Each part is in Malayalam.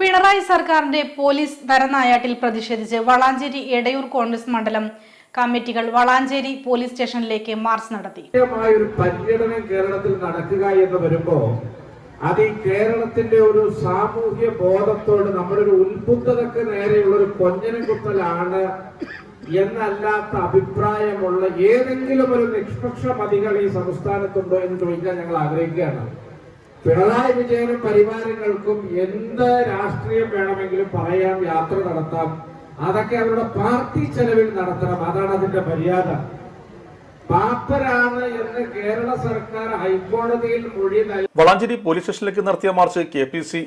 പിണറായി സർക്കാരിന്റെ പോലീസ് നരനായാട്ടിൽ പ്രതിഷേധിച്ച് വളാഞ്ചേരി എടയൂർ കോൺഗ്രസ് മണ്ഡലം കമ്മിറ്റികൾ വളാഞ്ചേരി പോലീസ് സ്റ്റേഷനിലേക്ക് മാർച്ച് നടത്തി. ഒരു പര്യടനം കേരളത്തിൽ നടക്കുക എന്ന് വരുമ്പോ അത് ഈ കേരളത്തിന്റെ ഒരു സാമൂഹ്യ ബോധത്തോട് നമ്മുടെ ഒരു ഉത്ബുദ്ധതക്ക് നേരെയുള്ള ഒരു കൊഞ്ഞനം കുത്തലാണ് എന്നല്ലാത്ത അഭിപ്രായമുള്ള ഏതെങ്കിലും ഒരു നിഷ്പക്ഷ മതികൾ ഈ സംസ്ഥാനത്തുണ്ടോ എന്ന് ചോദിക്കാൻ ഞങ്ങൾ ആഗ്രഹിക്കുകയാണ്. പിണറായി വിജയനും പരിവാരങ്ങൾക്കും എന്ത് രാഷ്ട്രീയം വേണമെങ്കിലും പറയാം യാത്ര നടത്താം. അതൊക്കെ അവരുടെ പാർട്ടി ചെലവിൽ നടത്തണം. അതാണ് അതിന്റെ മര്യാദ. പാപ്പരാണ് എന്ന് കേരള സർക്കാർ ഹൈക്കോടതിയിൽ മൊഴി വളാഞ്ചേരി പോലീസ് സ്റ്റേഷനിലേക്ക് നടത്തിയ march K P C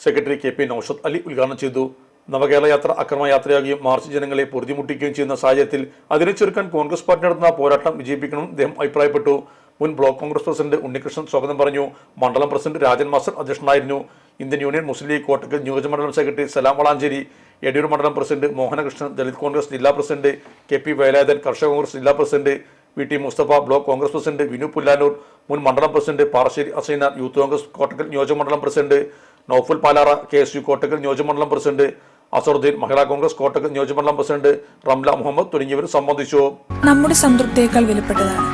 secretary K P Noushad Ali ഉദ്ഘാടനം ചെയ്തു. നവകേരള യാത്ര അക്രമയാത്രയാകുകയും മാർച്ച് ജനങ്ങളെ പൊറുതിമുട്ടിക്കുകയും ചെയ്യുന്ന സാഹചര്യത്തിൽ അതിനെ ചെറുക്കാൻ കോൺഗ്രസ് പാർട്ടി നടത്തുന്ന പോരാട്ടം വിജയിപ്പിക്കണമെന്ന് അദ്ദേഹം അഭിപ്രായപ്പെട്ടു. മുൻ ബ്ലോക്ക് കോൺഗ്രസ് പ്രസിഡന്റ് ഉണ്ണികൃഷ്ണൻ സ്വാഗതം പറഞ്ഞു. മണ്ഡലം പ്രസിഡന്റ് രാജൻ മാസ്റ്റർ അധ്യക്ഷനായിരുന്നു. Indian Union Muslim League Kottakkal നിയോജകമണ്ഡലം സെക്രട്ടറി സലാം വളാഞ്ചേരി എടയൂർ മണ്ഡലം പ്രസിഡന്റ് മോഹനകൃഷ്ണൻ ദളിത് കോൺഗ്രസ് ജില്ലാ president K P Velayudhan Karshaka Congress ജില്ലാ president V T Mustafa block Congress president Vinu Pullanur മുൻ മണ്ഡലം president Parasseri Asaina youth Congress Kottakkal നിയോജകമണ്ഡലം president Noufal Palara K S U Kottakkal നിയോജകമണ്ഡലം പ്രസിഡന്റ് അസറുദ്ദീൻ മഹിളാ കോൺഗ്രസ് കോട്ടക്കൽ നിയോജകമണ്ഡലം പ്രസിഡന്റ് റംല മുഹമ്മദ് തുടങ്ങിയവർ സംബന്ധിച്ചു. നമ്മുടെ സംതൃപ്തിയേക്കാൾ വിലപ്പെട്ടതാണ്.